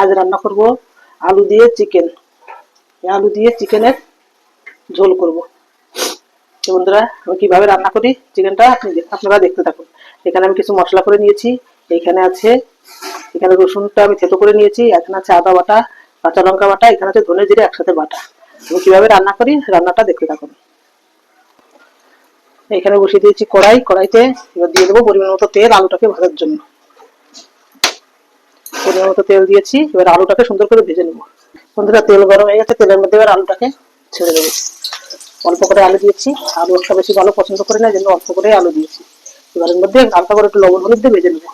আজ রান্না করব আলু দিয়ে চিকেন। আলু দিয়ে চিকেনের ঝোল করব। তো বন্ধুরা, আমি কীভাবে রান্না করি চিকেনটা আপনি আপনারা দেখতে থাকুন। এখানে আমি কিছু মশলা করে নিয়েছি। এইখানে আছে, এখানে রসুনটা আমি থেতো করে নিয়েছি। এখানে আছে আদা বাটা, কাঁচা লঙ্কা বাটা, এখানে আছে ধনে জিরে, একসাথে বাটা। আমি কীভাবে রান্না করি রান্নাটা দেখতে থাকুন। এখানে বসিয়ে দিয়েছি কড়াই। কড়াইতে এবার দিয়ে দেবো পরিমাণ মতো তেল আলুটাকে ভাজার জন্য। পরিমাণ মতো তেল দিয়েছি, এবার আলুটাকে সুন্দর করে ভেজে নেব। বন্ধুরা, তেল গরম হয়ে গেছে, তেলের মধ্যে এবার আলুটাকে ছেড়ে দেবো। অল্প করে আলু দিয়েছি, আলু একটা বেশি ভালো পছন্দ করে না জন্য অল্প করে আলু দিয়েছি। এবার এর মধ্যে হালকা করে একটু লবণ, হলুদ দিয়ে ভেজে নেব।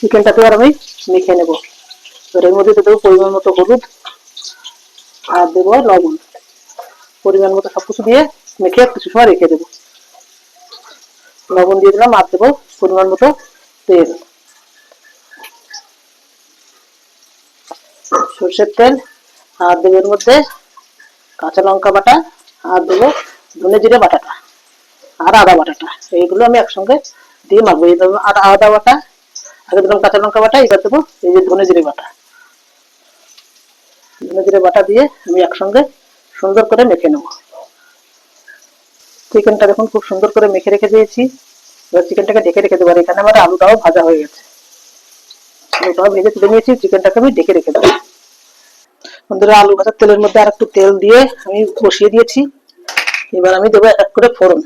চিকেনটাকে এবার আমি মেখে নেব। এবার এর মধ্যে দেবো পরিমাণ মতো হলুদ আর দেবো লবণ। পরিমাণ মতো সবকিছু দিয়ে মেখে কিছু সময় রেখে দেবো। লবণ দিয়ে দিলাম আর দেবো পরিমাণ মতো তেল। সর্ষের তেল, আর দেবো এর মধ্যে কাঁচা লঙ্কা বাটা, আর দেবো ধনে জিরে বাটাটা, আর আদা বাটাটা। এইগুলো আমি একসঙ্গে দিয়ে মাখবো। এই দেবো আর আদা বাটা, আগে দিলাম কাঁচা লঙ্কা বাটা, এবার দেবো এই যে ধনে জিরে বাটা। ধনে জিরে বাটা দিয়ে আমি একসঙ্গে সুন্দর করে মেখে নেব। চিকেনটা দেখুন খুব সুন্দর করে মেখে রেখে দিয়েছি। এবার চিকেনটাকে ডেকে রেখে দেবো, আর এখানে আমার আলুটাও ভাজা হয়ে গেছে। আলুটাও ভেজে তুলে নিয়েছি, চিকেনটাকে আমি ডেকে রেখে দেবো। বন্ধুরা আলু ভাজার তেলের মধ্যে আর একটু তেল দিয়ে আমি বসিয়ে দিয়েছি। এবার আমি দেবো এক করে ফোড়ন।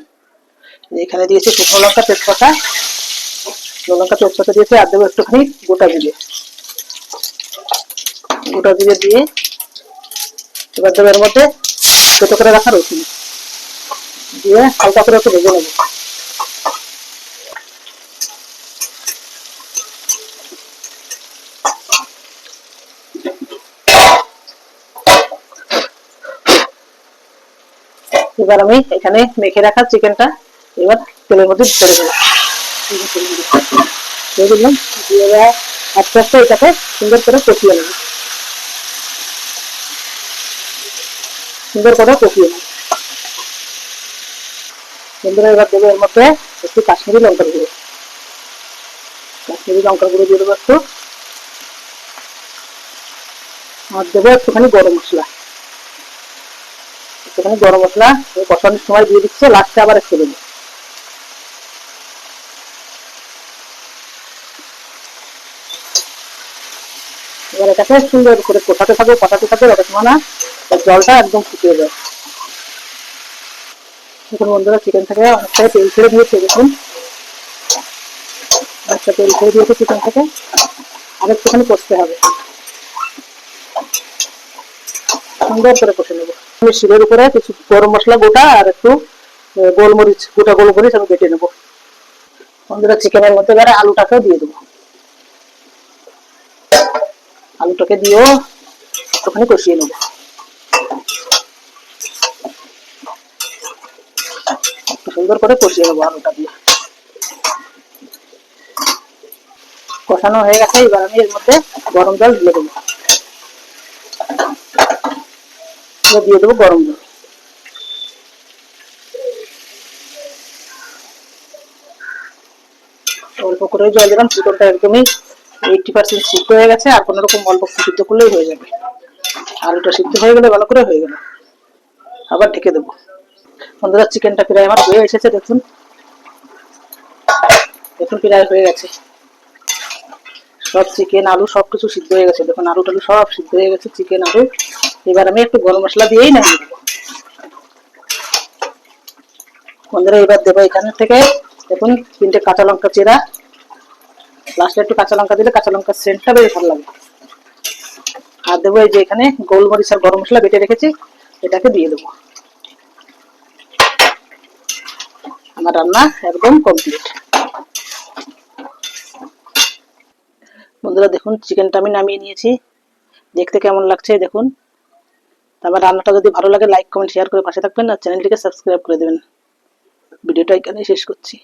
এখানে দিয়েছি শুকনো লঙ্কা, তেজপাতা। লঙ্কা, তেজপাতা দিয়েছি, আর দেবো একটুখানি গোটা জিরে। গোটা জিরে দিয়ে এবার দেবো এর মধ্যে ছোটো করে রাখা রসুন। দিয়ে হালকা করে একটু ভেজে নেব। এবার আমি এখানে মেখে রাখা চিকেনটা, এবার তেলের মধ্যে ছেড়ে দিয়ে দিলাম, দিয়ে এবার আস্তে আস্তে এটাকে সুন্দর করে কষিয়ে নেব। সুন্দর করে কষিয়ে নেব। বন্ধুরা, এবার দেবো এর মধ্যে একটু কাশ্মীরি লঙ্কার গুঁড়ো। কাশ্মীরি লঙ্কার গুঁড়ো দিয়ে দেবো একটু। আর দেবো একটুখানি গরম মশলা। একটুখানি গরম মশলা কষানোর সময় দিয়ে দিচ্ছে লাস্টে আবার একটু দেবো। এবার এটাকে সুন্দর করে কষাতে থাকবে কষাতে থাকবে যতক্ষণ না জলটা একদম শুকিয়ে যায় দেখুন বন্ধুরা চিকেন থেকে অনেকটাই তেল ছেড়ে দিয়েছে, দেখুন। অনেকটা তেল ছেড়ে দিয়েছে চিকেন থেকে আর একটুখানি কষতে হবে। সুন্দর করে কষে নেব। শিলের উপরে কিছু গরম মশলা, গোটা আর একটু গোলমরিচ, গোটা গোলমরিচ আমি বেটে নেব। বন্ধুরা চিকেনের মধ্যে এবারে আলুটাকেও দিয়ে দেবো। আলুটাকে দিয়েও ওখানে কষিয়ে নেব। সুন্দর করে কষিয়ে নেব আলুটা দিয়ে। কষানো হয়ে গেছে, এবার আমি এর মধ্যে গরম জল দিয়ে দেবো। এবার দিয়ে দেবো, গরম জল অল্প করে জল দিলাম চিকেনটা একদমই এইটটি পার্সেন্ট সিদ্ধ হয়ে গেছে, আর কোনো রকম অল্প সিদ্ধ করলেই হয়ে যাবে। আলুটা সিদ্ধ হয়ে গেলে ভালো করে হয়ে গেল। আবার ঢেকে দেবো। বন্ধুরা, চিকেনটা প্রায় আমার হয়ে এসেছে, দেখুন। দেখুন, প্রায় হয়ে গেছে। সব চিকেন, আলু সব কিছু সিদ্ধ হয়ে গেছে। দেখুন আলু টালু সব সিদ্ধ হয়ে গেছে, চিকেন, আলু। এবার আমি একটু গরম মশলা দিয়েই নামিয়ে দেবো বন্ধুরা, এবার দেবো এখানে থেকে, দেখুন, তিনটে কাঁচা লঙ্কা চেরা। লাস্টে একটু কাঁচা লঙ্কা দিলে কাঁচা লঙ্কার সেন্টটা বেশ ভালো লাগে। আর দেবো এই যে এখানে গোলমরিচ আর গরম মশলা বেটে রেখেছি, এটাকে দিয়ে দেবো। আমার রান্না একদম কমপ্লিট বন্ধুরা, দেখুন চিকেনটা আমি নামিয়ে নিয়েছি। দেখতে কেমন লাগছে, দেখুন। আমার রান্নাটা যদি ভালো লাগে লাইক কমেন্ট শেয়ার করে পাশে থাকবেন আর চ্যানেলটিকে সাবস্ক্রাইব করে দেবেন। ভিডিওটা এখানে শেষ করছি।